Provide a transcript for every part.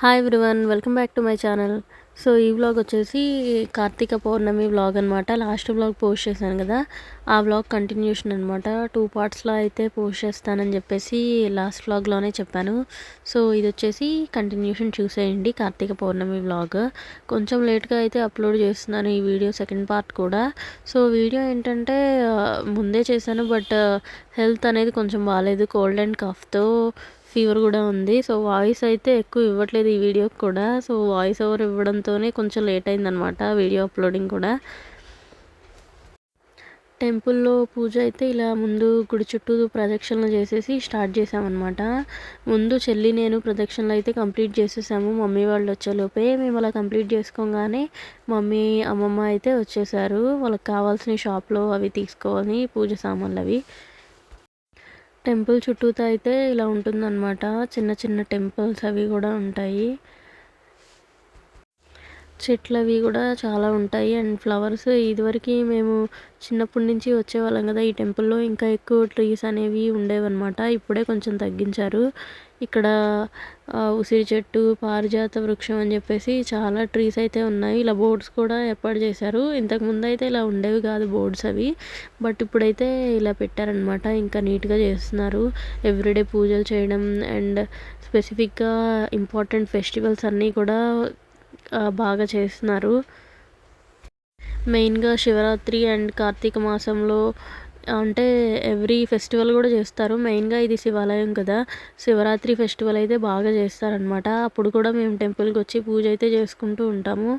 Hi everyone welcome back to my channel so ఈ vlog వచ్చేసి Karthika Pournami vlog అనమాట last vlog post చేశాను కదా. ఆ వ్లాగ్ కంటిన్యూషన్ అనమాట టూ పార్ట్స్లో అయితే పోస్ట్ చేస్తానని చెప్పేసి లాస్ట్ వ్లాగ్లోనే చెప్పాను. సో ఇది వచ్చేసి కంటిన్యూషన్ చూసేయండి కార్తీక పౌర్ణమి వ్లాగ్ కొంచెం లేట్గా అయితే అప్లోడ్ చేస్తున్నాను ఈ వీడియో సెకండ్ పార్ట్ కూడా. సో వీడియో ఏంటంటే ముందే చేశాను బట్ హెల్త్ అనేది కొంచెం బాగాలేదు కోల్డ్ అండ్ కఫ్తో ఫీవర్ కూడా ఉంది. సో వాయిస్ అయితే ఎక్కువ ఇవ్వట్లేదు ఈ వీడియోకి కూడా. సో వాయిస్ ఓవర్ ఇవ్వడంతోనే కొంచెం లేట్ అయిందనమాట వీడియో అప్లోడింగ్ కూడా. టెంపుల్లో పూజ అయితే ఇలా ముందు గుడి చుట్టూ ప్రదక్షిణలు చేసేసి స్టార్ట్ చేసామన్నమాట. ముందు చెల్లి నేను ప్రదక్షిణలు అయితే కంప్లీట్ చేసేసాము. మమ్మీ వాళ్ళు వచ్చేలోపే. మేము అలా కంప్లీట్ చేసుకోగానే మమ్మీ అమ్మమ్మ అయితే వచ్చేసారు. వాళ్ళకి కావాల్సిన షాప్లో అవి తీసుకోవాలి పూజ సామాన్లు అవి టెంపుల్ చుట్టూతో అయితే ఇలా ఉంటుందన్నమాట. చిన్న చిన్న టెంపుల్స్ అవి కూడా ఉంటాయి. చెట్లు అవి కూడా చాలా ఉంటాయి. అండ్ ఫ్లవర్స్ ఇదివరకు మేము చిన్నప్పటి నుంచి వచ్చేవాళ్ళం కదా ఈ టెంపుల్లో. ఇంకా ఎక్కువ ట్రీస్ అనేవి ఉండేవన్నమాట. ఇప్పుడే కొంచెం తగ్గించారు. ఇక్కడ ఉసిరి చెట్టు పారిజాత వృక్షం అని చెప్పేసి చాలా ట్రీస్ అయితే ఉన్నాయి. ఇలా బోర్డ్స్ కూడా ఏర్పాటు చేశారు. ఇంతకు ముందు అయితే ఇలా ఉండేవి కాదు బోర్డ్స్ అవి. బట్ ఇప్పుడైతే ఇలా పెట్టారనమాట ఇంకా నీట్గా చేస్తున్నారు. ఎవ్రీడే పూజలు చేయడం అండ్ స్పెసిఫిక్గా ఇంపార్టెంట్ ఫెస్టివల్స్ అన్నీ కూడా బాగా చేస్తున్నారు. మెయిన్గా శివరాత్రి అండ్ కార్తీక మాసంలో అంటే ఎవ్రీ ఫెస్టివల్ కూడా చేస్తారు. మెయిన్గా ఇది శివాలయం కదా. శివరాత్రి ఫెస్టివల్ అయితే బాగా చేస్తారనమాట అప్పుడు కూడా మేము టెంపుల్కి వచ్చి పూజ అయితే చేసుకుంటూ ఉంటాము.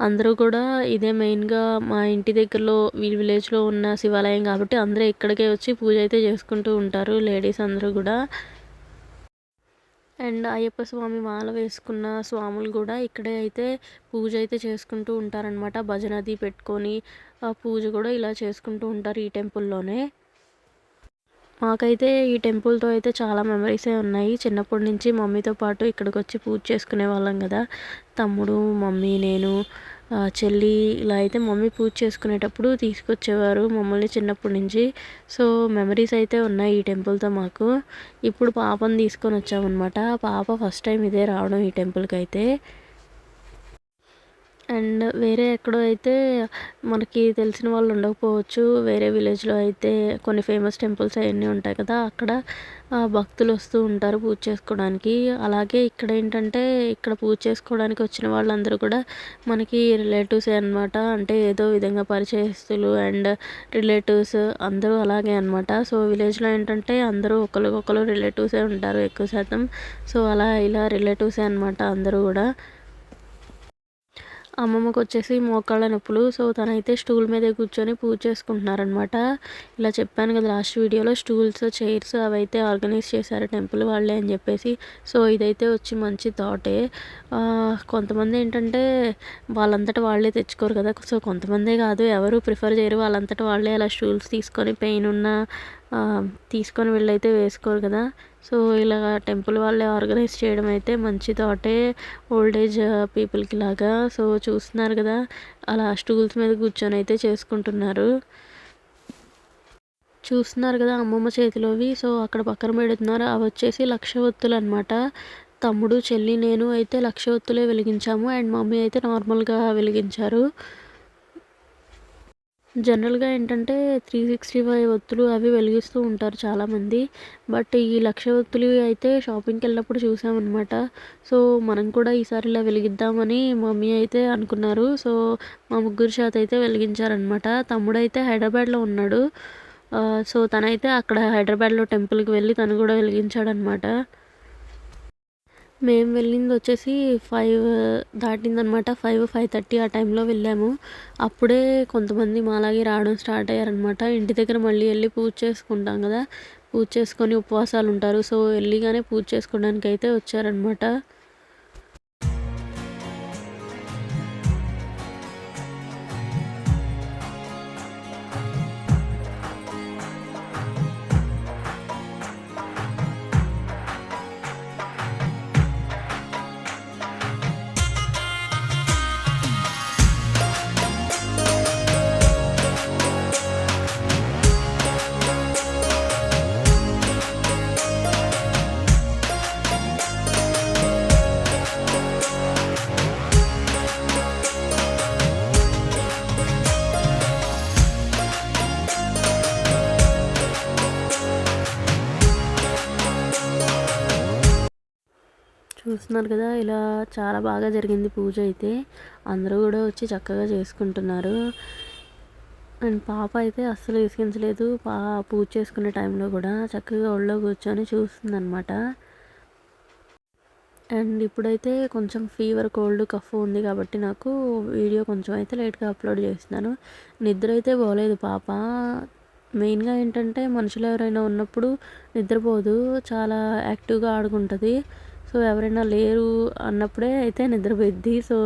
అందరూ కూడా ఇదే మెయిన్గా మా ఇంటి దగ్గరలో ఈ విలేజ్లో ఉన్న శివాలయం కాబట్టి అందరూ ఇక్కడికే వచ్చి పూజ అయితే చేసుకుంటూ ఉంటారు. లేడీస్ అందరూ కూడా. అండ్ అయ్యప్ప స్వామి మాల వేసుకున్న స్వాములు కూడా ఇక్కడే అయితే పూజ అయితే చేసుకుంటూ ఉంటారనమాట భజన అది పెట్టుకొని ఆ పూజ కూడా ఇలా చేసుకుంటూ ఉంటారు ఈ టెంపుల్లోనే. మాకైతే ఈ టెంపుల్తో అయితే చాలా మెమరీసే ఉన్నాయి. చిన్నప్పటి నుంచి మమ్మీతో పాటు ఇక్కడికి వచ్చి పూజ చేసుకునే వాళ్ళం కదా. తమ్ముడు మమ్మీ నేను చెల్లి ఇలా అయితే మమ్మీ పూజ చేసుకునేటప్పుడు తీసుకొచ్చేవారు మమ్మల్ని చిన్నప్పటి నుంచి. సో మెమరీస్ అయితే ఉన్నాయి ఈ టెంపుల్తో మాకు. ఇప్పుడు పాపను తీసుకొని వచ్చామన్నమాట. పాప ఫస్ట్ టైం ఇదే రావడం ఈ టెంపుల్కి అయితే. అండ్ వేరే ఎక్కడో అయితే మనకి తెలిసిన వాళ్ళు ఉండకపోవచ్చు. వేరే విలేజ్లో అయితే కొన్ని ఫేమస్ టెంపుల్స్ అవన్నీ ఉంటాయి కదా అక్కడ భక్తులు వస్తూ ఉంటారు పూజ చేసుకోవడానికి. అలాగే ఇక్కడ ఏంటంటే ఇక్కడ పూజ చేసుకోవడానికి వచ్చిన వాళ్ళందరూ కూడా మనకి రిలేటివ్స్ అన్నమాట. అంటే ఏదో విధంగా పరిచయస్తులు అండ్ రిలేటివ్స్ అందరూ అలాగే అనమాట సో విలేజ్లో ఏంటంటే అందరూ ఒకరికొకరు రిలేటివ్సే ఉంటారు ఎక్కువ శాతం. సో అలా ఇలా రిలేటివ్సే అనమాట అందరూ కూడా. అమ్మమ్మకు వచ్చేసి మోకాళ్ళ నొప్పులు. సో తనైతే స్టూల్ మీద కూర్చొని పూజ చేసుకుంటున్నారనమాట ఇలా చెప్పాను కదా లాస్ట్ వీడియోలో స్టూల్స్ చైర్స్ అవైతే ఆర్గనైజ్ చేశారు టెంపుల్ వాళ్ళే అని చెప్పేసి. సో ఇదైతే వచ్చి మంచి థాటే. కొంతమంది ఏంటంటే వాళ్ళంతట వాళ్ళే తెచ్చుకోరు కదా. సో కొంతమందే కాదు ఎవరు ప్రిఫర్ చేయరు. వాళ్ళంతట వాళ్ళే అలా స్టూల్స్ తీసుకొని పెయిన్ ఉన్న తీసుకొని వెళ్ళైతే వేసుకోరు కదా. సో ఇలా టెంపుల్ వాళ్ళే ఆర్గనైజ్ చేయడం అయితే మంచి థాటే ఓల్డ్ ఏజ్ పీపుల్కి లాగా. సో చూస్తున్నారు కదా అలా స్టూల్స్ మీద కూర్చొని అయితే చేసుకుంటున్నారు. చూస్తున్నారు కదా అమ్మమ్మ చేతిలోవి. సో అక్కడ పక్కన పెడుతున్నారు. అవి వచ్చేసి లక్ష ఒత్తులు అనమాట తమ్ముడు చెల్లి నేను అయితే లక్ష ఒత్తులే వెలిగించాము. అండ్ మమ్మీ అయితే నార్మల్గా వెలిగించారు. జనరల్గా ఏంటంటే త్రీ సిక్స్టీ ఫైవ్ ఒత్తులు అవి వెలిగిస్తూ ఉంటారు చాలామంది. బట్ ఈ లక్ష ఒత్తులు అయితే షాపింగ్కి వెళ్ళినప్పుడు చూసామన్నమాట. సో మనం కూడా ఈసారి ఇలా వెలిగిద్దామని మమ్మీ అయితే అనుకున్నారు. సో మా ముగ్గురు చేత అయితే వెలిగించారనమాట తమ్ముడైతే హైదరాబాద్లో ఉన్నాడు. సో తనైతే అక్కడ హైదరాబాద్లో టెంపుల్కి వెళ్ళి తను కూడా వెలిగించాడనమాట మేము వెళ్ళింది వచ్చేసి ఫైవ్ దాటిందనమాట. ఫైవ్ ఫైవ్ థర్టీ ఆ టైంలో వెళ్ళాము. అప్పుడే కొంతమంది మాలాగే రావడం స్టార్ట్ అయ్యారనమాట. ఇంటి దగ్గర మళ్ళీ వెళ్ళి పూజ చేసుకుంటాం కదా. పూజ చేసుకొని ఉపవాసాలు ఉంటారు సో వెళ్ళిగానే పూజ చేసుకోవడానికి అయితే వచ్చారనమాట. చూస్తున్నారు కదా. ఇలా చాలా బాగా జరిగింది పూజ అయితే. అందరూ కూడా వచ్చి చక్కగా చేసుకుంటున్నారు. అండ్ పాప అయితే అస్సలు విసిగించలేదు. పా పూజ చేసుకునే టైంలో కూడా చక్కగా ఒళ్ళో కూర్చొని చూస్తుందన్నమాట. అండ్ ఇప్పుడైతే కొంచెం ఫీవర్ కోల్డ్ కఫ్ ఉంది కాబట్టి నాకు వీడియో కొంచెం అయితే లేట్గా అప్లోడ్ చేస్తున్నాను. నిద్ర అయితే పోలేదు పాప. మెయిన్గా ఏంటంటే మనుషులు ఎవరైనా ఉన్నప్పుడు నిద్రపోదు. చాలా యాక్టివ్గా ఆడుకుంటుంది. సో ఎవరైనా లేరు అన్నప్పుడే అయితే నిద్రపోయిద్ది. సో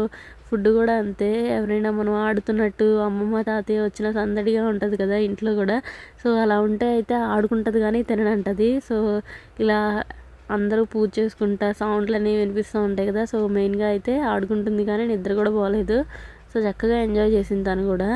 ఫుడ్ కూడా అంతే. ఎవరైనా మనం ఆడుతున్నట్టు అమ్మమ్మ తాతయ్య వచ్చిన సందడిగా ఉంటుంది కదా ఇంట్లో కూడా. సో అలా ఉంటే అయితే ఆడుకుంటుంది కానీ తినడంటది. సో ఇలా అందరూ పూజ చేసుకుంటా సౌండ్లు అనేవి వినిపిస్తూ ఉంటాయి కదా. సో మెయిన్గా అయితే ఆడుకుంటుంది కానీ నిద్ర కూడా పోలేదు. సో చక్కగా ఎంజాయ్ చేసింది తను కూడా.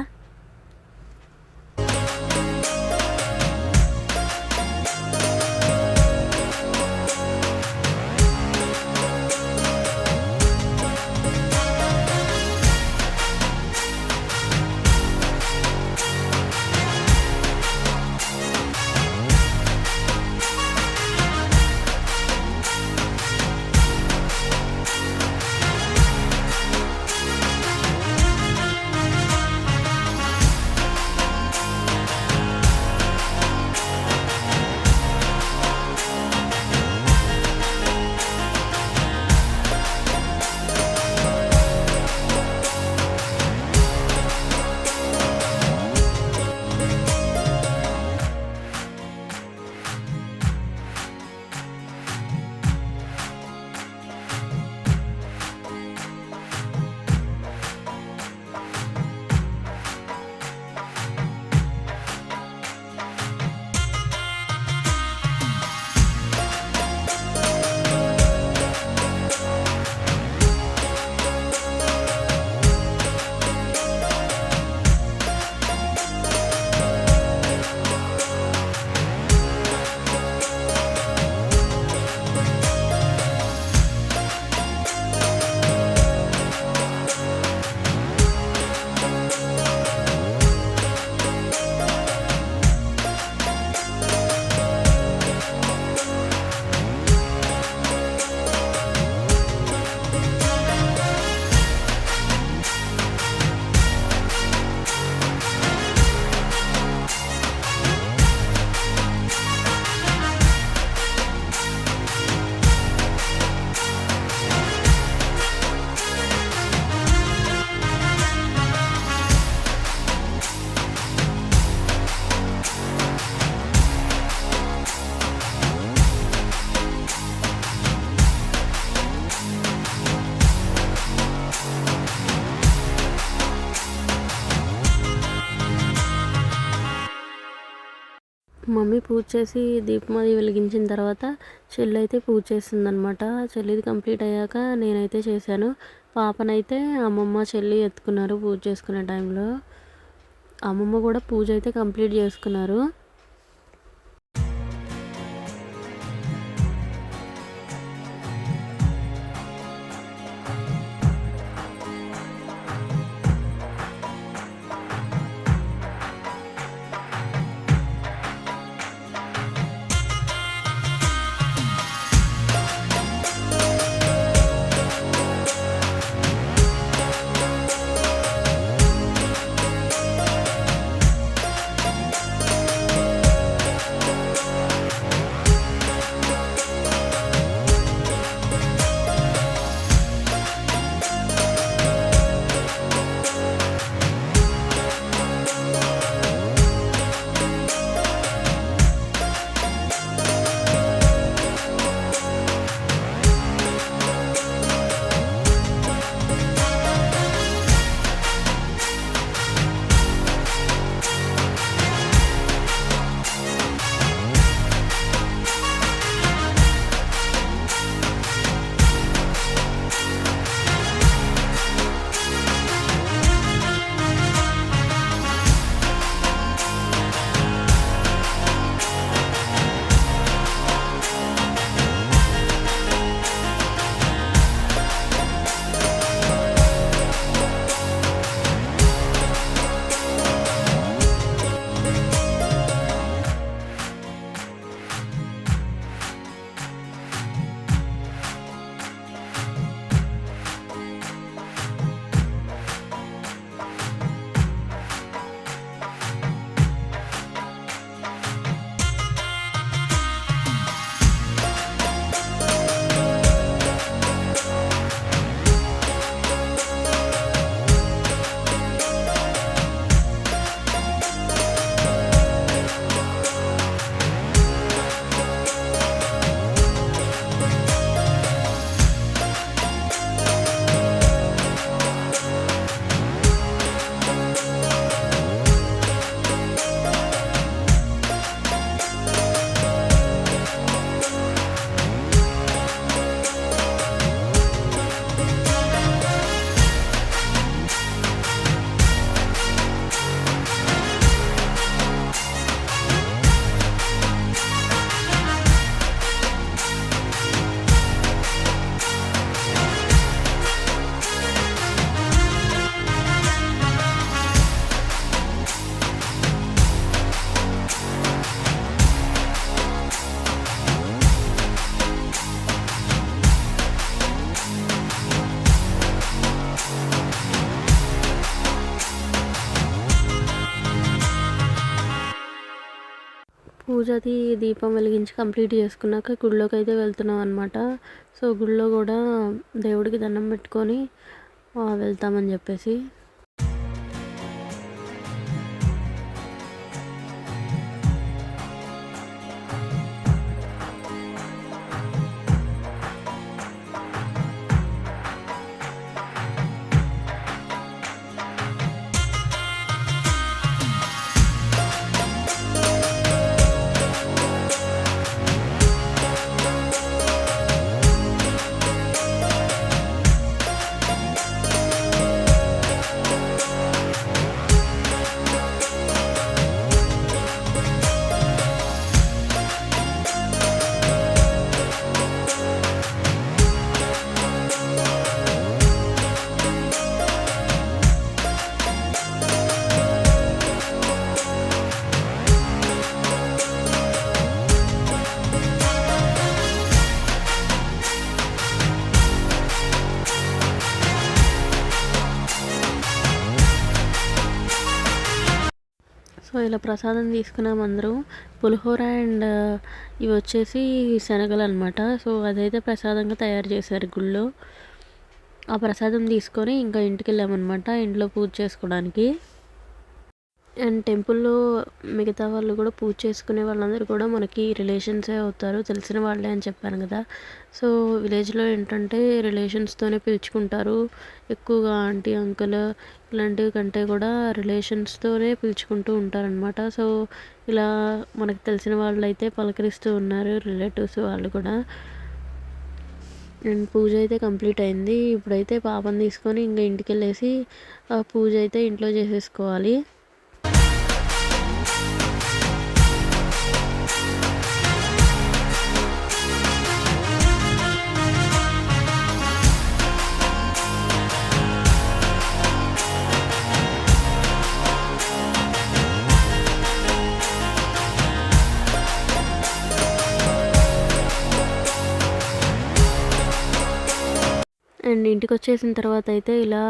మమ్మీ పూజ చేసి దీపం అది వెలిగించిన తర్వాత చెల్లి అయితే పూజ చేసిందనమాట చెల్లిది కంప్లీట్ అయ్యాక నేనైతే చేశాను. పాపనైతే అమ్మమ్మ చెల్లి ఎత్తుకున్నారు పూజ చేసుకునే టైంలో. అమ్మమ్మ కూడా పూజ అయితే కంప్లీట్ చేసుకున్నారు. పూజ అది దీపం వెలిగించి కంప్లీట్ చేసుకున్నాక గుడిలోకి అయితే వెళ్తున్నాం అనమాట సో గుడిలో కూడా దేవుడికి దండం పెట్టుకొని వెళ్తామని చెప్పేసి. సో ఇలా ప్రసాదం తీసుకున్నాం అందరం. పులిహోర అండ్ ఇవి వచ్చేసి శనగలు అనమాట సో అదైతే ప్రసాదంగా తయారు చేశారు గుళ్ళో. ఆ ప్రసాదం తీసుకొని ఇంకా ఇంటికి వెళ్ళామన్నమాట ఇంట్లో పూజ చేసుకోవడానికి. అండ్ టెంపుల్లో మిగతా వాళ్ళు కూడా పూజ చేసుకునే వాళ్ళందరూ కూడా మనకి రిలేషన్సే అవుతారు తెలిసిన వాళ్ళే అని చెప్పాను కదా. సో విలేజ్లో ఏంటంటే రిలేషన్స్తోనే పిలుచుకుంటారు. ఎక్కువగా ఆంటీ అంకుల్ ఇలాంటివి కంటే కూడా రిలేషన్స్తోనే పిలుచుకుంటూ ఉంటారనమాట సో ఇలా మనకు తెలిసిన వాళ్ళు అయితే పలకరిస్తూ ఉన్నారు రిలేటివ్స్ వాళ్ళు కూడా. అండ్ పూజ అయితే కంప్లీట్ అయింది. ఇప్పుడైతే పాపను తీసుకొని ఇంకా ఇంటికి వెళ్ళేసి ఆ పూజ అయితే ఇంట్లో చేసేసుకోవాలి. అండ్ ఇంటికి వచ్చేసిన తర్వాత అయితే ఇలా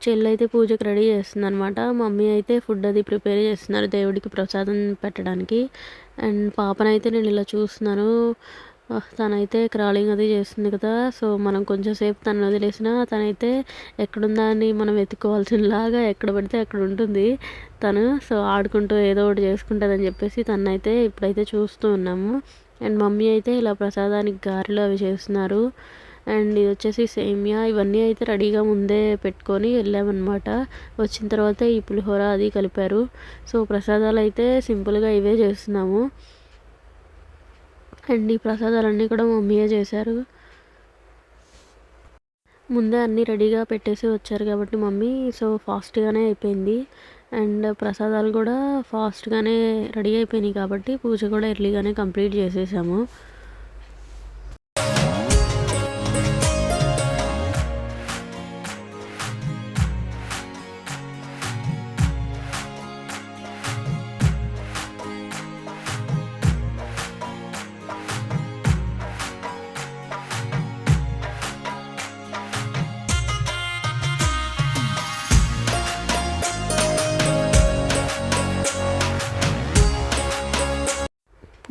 చెల్లి అయితే పూజకి రెడీ చేస్తుంది అనమాట మమ్మీ అయితే ఫుడ్ అది ప్రిపేర్ చేస్తున్నారు దేవుడికి ప్రసాదం పెట్టడానికి. అండ్ పాపనైతే నేను ఇలా చూస్తున్నాను. తనైతే క్రాలింగ్ అది చేస్తుంది కదా సో మనం కొంచెం సేపు తను వదిలేసిన తనైతే ఎక్కడుందా అని మనం వెతుక్కోవాల్సినలాగా ఎక్కడ పడితే అక్కడ ఉంటుంది తను. సో ఆడుకుంటూ ఏదో ఒకటి చేసుకుంటుందని చెప్పేసి తనైతే ఇప్పుడైతే చూస్తూ ఉన్నాము. అండ్ మమ్మీ అయితే ఇలా ప్రసాదానికి గారెలు అవి చేస్తున్నారు. అండ్ ఇది వచ్చేసి సేమియా. ఇవన్నీ అయితే రెడీగా ముందే పెట్టుకొని వెళ్ళామన్నమాట. వచ్చిన తర్వాత ఈ పులిహోర అది కలిపారు. సో ప్రసాదాలు అయితే సింపుల్గా ఇవే చేస్తున్నాము. అండ్ ఈ ప్రసాదాలన్నీ కూడా మమ్మీయే చేశారు. ముందే అన్నీ రెడీగా పెట్టేసి వచ్చారు కాబట్టి మమ్మీ సో ఫాస్ట్గానే అయిపోయింది. అండ్ ప్రసాదాలు కూడా ఫాస్ట్గానే రెడీ అయిపోయినాయి కాబట్టి పూజ కూడా ఎర్లీగానే కంప్లీట్ చేసేసాము.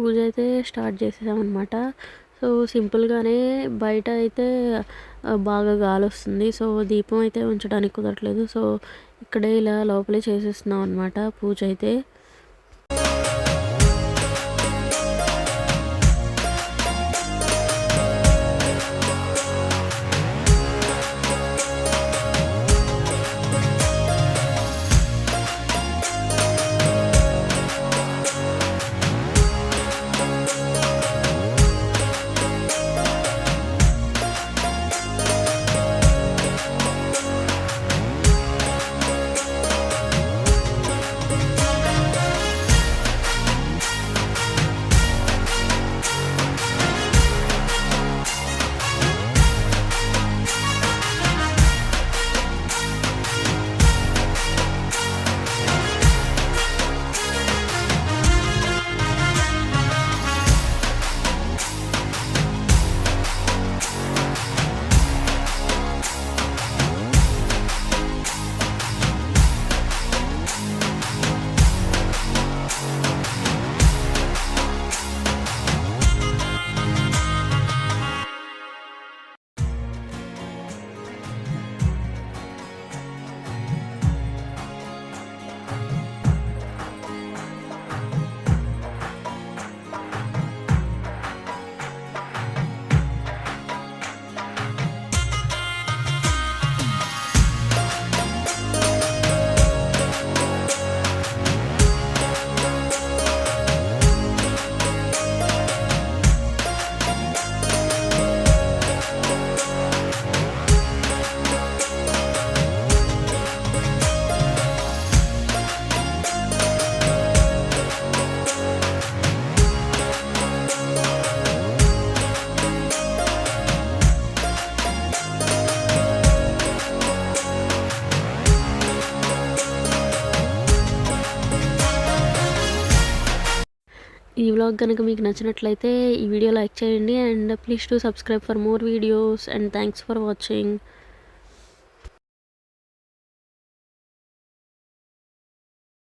పూజ అయితే స్టార్ట్ చేసేసామన్నమాట. సో సింపుల్గానే బయట అయితే బాగా గాలి వస్తుంది సో దీపం అయితే ఉంచడానికి కుదరట్లేదు. సో ఇక్కడే ఇలా లోపలే చేసేస్తున్నాం అనమాట పూజ అయితే వ్లాగ్ కనుక మీకు నచ్చినట్లయితే ఈ వీడియో లైక్ చేయండి and please to subscribe for more videos and thanks for watching.